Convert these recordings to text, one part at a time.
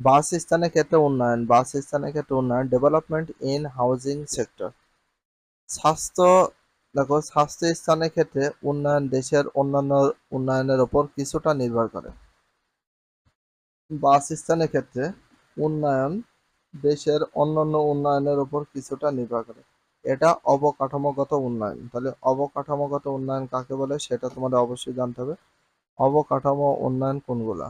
বাসস্থানের ক্ষেত্রে উন্নয়ন বাসস্থানের ক্ষেত্রে উন্নয়ন ডেভেলপমেন্ট ইন হাউজিং সেক্টর স্বাস্থ্য, দেখো, স্বাস্থ্য স্থানের ক্ষেত্রে উন্নয়ন দেশের অন্যান্য উন্নয়নের উপর কিছুটা নির্ভর করে। বাসস্থানের ক্ষেত্রে উন্নয়ন দেশের অন্যান্য উন্নয়নের উপর কিছুটা নির্ভর করে। এটা অবকাঠামোগত উন্নয়ন। তাহলে অবকাঠামোগত উন্নয়ন কাকে বলে সেটা তোমাদের অবশ্যই জানতে হবে। অবকাঠামো উন্নয়ন কোনগুলা?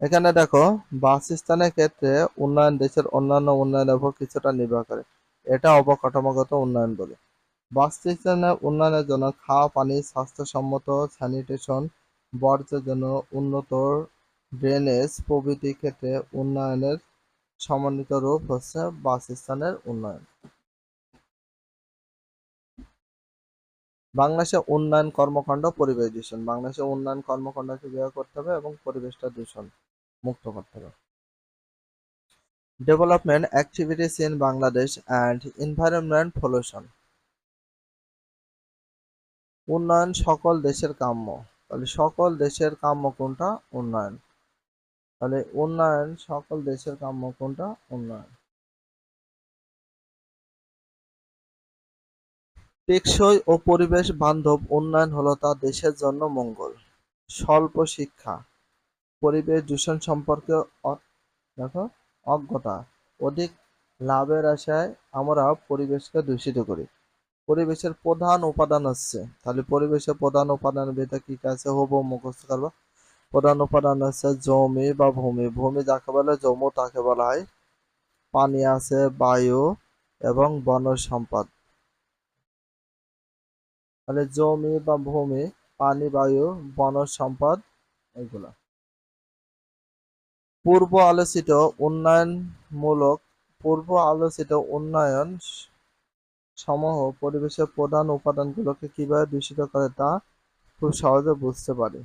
এখানে দেখো, বাসস্থানের ক্ষেত্রে উন্নয়ন দেশের অন্যান্য উন্নয়নের উপর কিছুটা নির্ভর করে। এটা অবকাঠামোগত উন্নয়ন বলে। বাসস্থানের উন্নয়নের জন্য খাওয়া, পানি, স্বাস্থ্যসম্মত স্যানিটেশন, বর্জ্যের জন্য উন্নত ড্রেনেজ প্রভৃতি ক্ষেত্রে উন্নয়নের সমন্বিত রূপ হচ্ছে বাসস্থানের উন্নয়ন। বাংলাদেশে উন্নয়ন কর্মকাণ্ড পরিবেশ দূষণ। বাংলাদেশে উন্নয়ন কর্মকাণ্ডকে বিভাগ করতে হবে এবং পরিবেশটা দূষণ। মুক্ত করতে হবে development activities in Bangladesh and environment pollution উন্নয়ন সকল দেশের কাম্য। তাহলে সকল দেশের কাম্য কোনটা? উন্নয়ন। তাহলে উন্নয়ন সকল দেশের কাম্য কোনটা? উন্নয়ন। টেকসই ও পরিবেশ বান্ধব উন্নয়ন হলো তা দেশের জন্য মঙ্গল। স্বল্প শিক্ষা। পরিবেশ দূষণ সম্পর্কে দেখো, অজ্ঞতা। অধিক লাভের আশায় আমরা পরিবেশকে দূষিত করি। পরিবেশের প্রধান উপাদান হচ্ছে, তাহলে পরিবেশের প্রধান উপাদান ভিতরে কি আছে? হব, মুখস্থ করবা। প্রধান উপাদান হচ্ছে জমি বা ভূমি। ভূমি যাকে বলে জমু, তাকে বলা হয় পানি আছে, বায়ু এবং বনজ সম্পদ। তাহলে জমি বা ভূমি, পানি, বায়ু বনজ সম্পদ, এগুলো। পূর্ব আলোচিত উন্নয়নমূলক, পূর্ব আলোচিত উন্নয়ন সমূহ পরিবেশের প্রধান উপাদানগুলোকে কীভাবে দূষিত করে তা খুব সহজে বুঝতে পারি।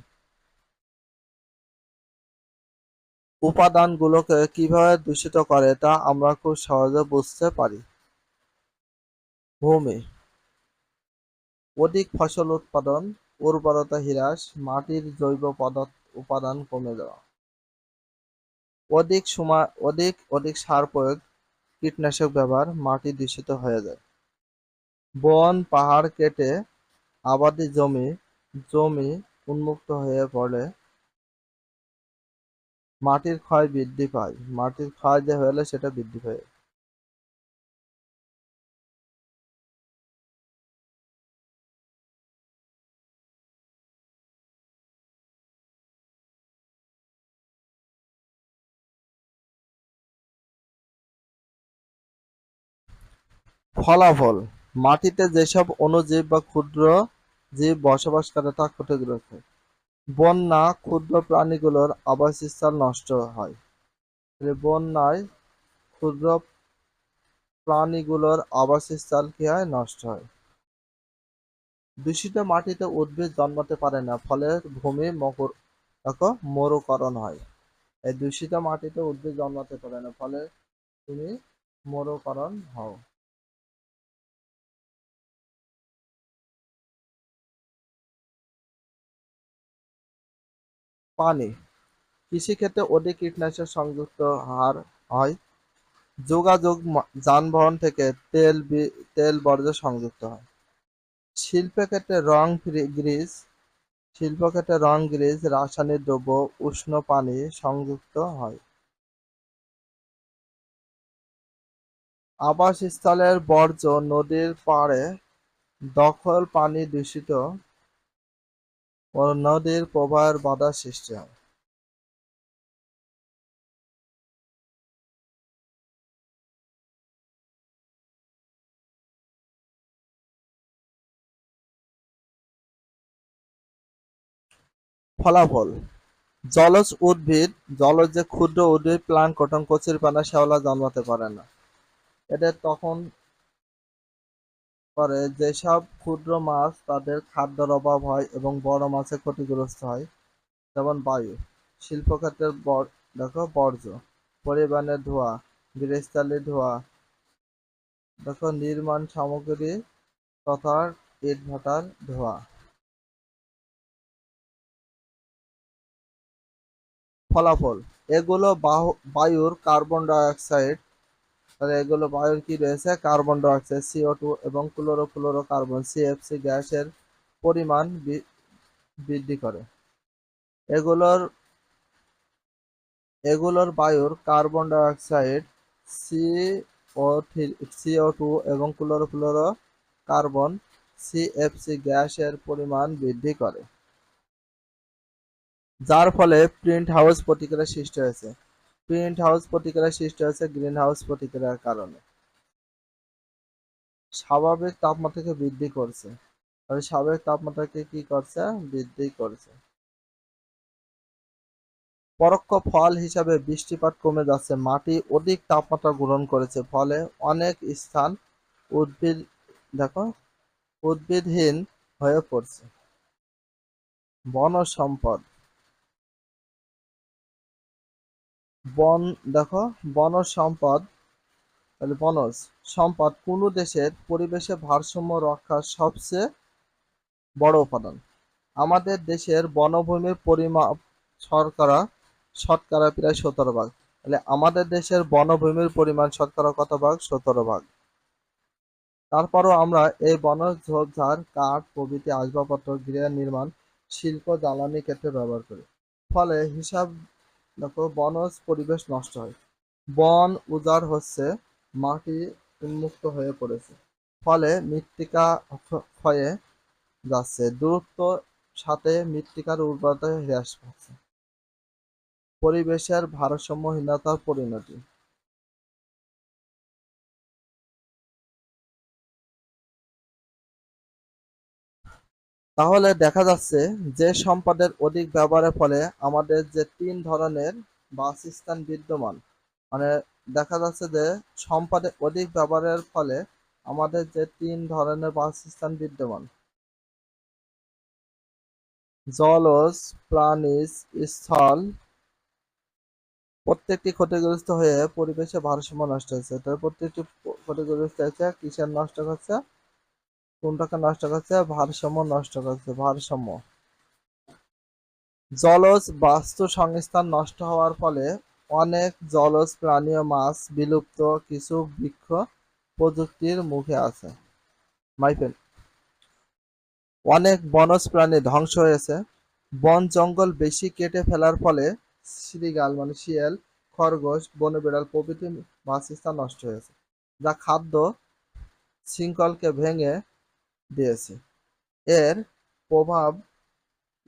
উপাদানগুলোকে কীভাবে দূষিত করে তা আমরা খুব সহজে বুঝতে পারি। ভূমি। অধিক ফসল উৎপাদন, উর্বরতা হ্রাস, মাটির জৈব পদার্থ উপাদান কমে যাওয়া। অধিক সময়, অধিক অধিক সার প্রয়োগ কীটনাশক ব্যবহার মাটি দূষিত হয়ে যায়। বন, পাহাড় কেটে আবাদি জমি জমি উন্মুক্ত হয়ে পড়ে মাটির ক্ষয় বৃদ্ধি পায়। মাটির ক্ষয় যে হলে সেটা বৃদ্ধি পায়। ফলাফল। মাটিতে যেসব অণুজীব বা ক্ষুদ্র জীব বসবাস করে তা ক্ষতিগ্রস্ত বন্যা, ক্ষুদ্র প্রাণীগুলোর আবাসস্থল নষ্ট হয়। বন্যায় ক্ষুদ্র প্রাণীগুলোর আবাসস্থল কি হয়? নষ্ট হয়। দূষিত মাটিতে উদ্ভিদ জন্মাতে পারে না, ফলে ভূমি মকর মরুকরণ হয়। এই দূষিত মাটিতে উদ্ভিদ জন্মাতে পারে না, ফলে তুমি মরুকরণ হও। পানি। কৃষিক্ষেত্রে অধিক কীটনাশক সংযুক্ত হার হয়। যোগাযোগ যানবাহন থেকে তেল তেল বর্জ্য সংযুক্ত হয়। শিল্পক্ষেত্রে রং গ্রিজ শিল্পক্ষেত্রে রং গ্রিজ রাসায়নিক দ্রব্য, উষ্ণ পানি সংযুক্ত হয়। আবাসস্থলের বর্জ্য নদীর পাড়ে দখল পানি দূষিত। নদীর প্রবাহের বাধা সৃষ্টি হয় ফলাফল, জলজ উদ্ভিদ, জলজ যে ক্ষুদ্র উদ্ভিদ প্লান্ট প্লাঙ্কটন কচুরিপানা, শ্যাওলা জন্মাতে পারে না। এটা তখন করে যেসব ক্ষুদ্র মাছ তাদের খাদ্যের অভাব হয় এবং বড় মাছে ক্ষতিগ্রস্ত হয়, যেমন বায়ু, শিল্পক্ষেত্রের দেখো বর্জ্য, পরিবহনের ধোঁয়া, গৃহস্থালির ধোঁয়া, দেখো নির্মাণ সামগ্রী তথা ইট ভাটার ধোঁয়া। ফলাফল, এগুলো বায়ুর কার্বন ডাইঅক্সাইড এগুলো বায়ুর কি রয়েছে? কার্বন ডাইঅক্সাইড সিও টু এবং ক্লোরোফ্লোরো কার্বন সিএফসি গ্যাসের পরিমাণ বৃদ্ধি করে। এগুলোর এগুলোর বায়ুর carbon dioxide CO CO two এবং ক্লোরোফ্লোরো কার্বন সিএফসি গ্যাসের পরিমাণ বৃদ্ধি করে। যার ফলে প্রিন্ট হাউস প্রতিক্রিয়া সৃষ্টি হয়েছে। প্রিন্ট হাউস প্রতিক্রিয়া সৃষ্টি হয়েছে গ্রিন হাউস প্রতিক্রিয়ার কারণে। স্বাভাবিক তাপমাত্রাকে বৃদ্ধি করছে। তাহলে স্বাভাবিক তাপমাত্রাকে কি করছে? বৃদ্ধি করছে। পরোক্ষ ফল হিসাবে বৃষ্টিপাত কমে যাচ্ছে। মাটি অধিক তাপমাত্রা গ্রহণ করেছে, ফলে অনেক স্থান উদ্ভিদ দেখো, উদ্ভিদহীন হয়ে পড়ছে। বন সম্পদ বন, দেখো বন সম্পদ, তাহলে বনজ সম্পদ কোনো দেশের পরিবেশে ভারসাম্য রক্ষার সবচেয়ে বড় উপাদান? আমাদের দেশের বনভূমির পরিমাপ শতকরা শতকরা প্রায় সতেরো ভাগ। তাহলে আমাদের দেশের বনভূমির পরিমাণ শতকরা কত ভাগ? সতেরো ভাগ। তারপরও আমরা এই বনজ ঝোপঝাড়, কাঠ, প্রভৃতি আসবাবপত্র গৃহ নির্মাণ, শিল্প, জ্বালানি ক্ষেত্রে ব্যবহার করি। ফলে হিসাব দেখো, বনজ পরিবেশ নষ্ট হয়। বন উজাড় হচ্ছে, মাটি উন্মুক্ত হয়ে পড়েছে। ফলে মৃত্তিকা ক্ষয়ে যাচ্ছে। দূরত্ব সাথে মৃত্তিকার উর্বরতা হ্রাস পাচ্ছে। পরিবেশের ভারসাম্যহীনতার পরিণতি। তাহলে দেখা যাচ্ছে যে সম্পদের অধিক ব্যবহারের ফলে আমাদের যে তিন ধরনের বাসস্থান বিদ্যমান মানে দেখা যাচ্ছে যে সম্পদের অধিক ব্যবহারের ফলে আমাদের যে তিন ধরনের বাসস্থান বিদ্যমান। জলজ, প্রাণীজ, স্থল প্রত্যেকটি ক্ষতিগ্রস্ত হয়ে পরিবেশে ভারসাম্য নষ্ট হয়েছে। তার প্রত্যেকটি ক্ষতিগ্রস্ত হয়েছে কিসের নষ্ট করছে কোনটাকে নষ্ট করছে? ভারসাম্য নষ্ট করছে, ভারসাম্য। জলজ বাস্তু সংস্থান নষ্ট হওয়ার ফলে অনেক জলজ প্রাণী ও মাছ বিলুপ্ত কিছু বৃক্ষ প্রযুক্তির মুখে আছে। মাইপেন অনেক বনজ প্রাণী ধ্বংস হয়েছে। বন জঙ্গল বেশি কেটে ফেলার ফলে শ্রীগাল মানে শিয়াল, খরগোশ বনে বিড়াল প্রভৃতি বাসস্থান নষ্ট হয়েছে। যা খাদ্য শৃঙ্খলকে ভেঙে দিয়েছে। এর প্রভাব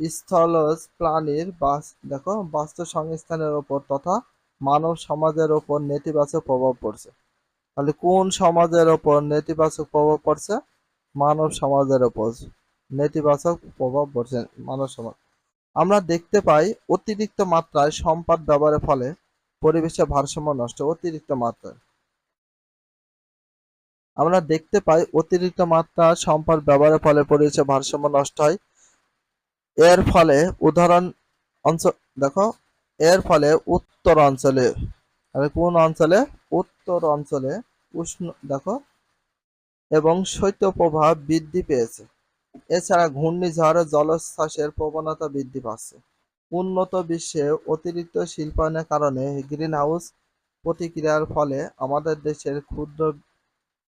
স্থলজ প্রাণীর বাস, দেখো বাস্তু সংস্থানের ওপর তথা মানব সমাজের ওপর নেতিবাচক প্রভাব পড়ছে। তাহলে কোন সমাজের ওপর নেতিবাচক প্রভাব পড়ছে? মানব সমাজের ওপর নেতিবাচক প্রভাব পড়ছে মানব সমাজ। আমরা দেখতে পাই অতিরিক্ত মাত্রায় সম্পদ ব্যবহারের ফলে পরিবেশের ভারসাম্য নষ্ট, অতিরিক্ত মাত্রায়। আমরা দেখতে পাই অতিরিক্ত মাত্রা সম্পদ ব্যবহারের ফলে পরিবেশের ভারসাম্য নষ্ট হয়। এর ফলে উদাহরণ অঞ্চল দেখো, এর ফলে উত্তর অঞ্চলে কোন অঞ্চলে? উত্তর অঞ্চলে উষ্ণ, দেখো, এবং শৈত্যপ্রবাহ বৃদ্ধি পেয়েছে। এছাড়া ঘূর্ণিঝড় জলোচ্ছ্বাসের প্রবণতা বৃদ্ধি পাচ্ছে। উন্নত বিশ্বে অতিরিক্ত শিল্পায়নের কারণে গ্রিন হাউস প্রতিক্রিয়ার ফলে আমাদের দেশের ক্ষুদ্র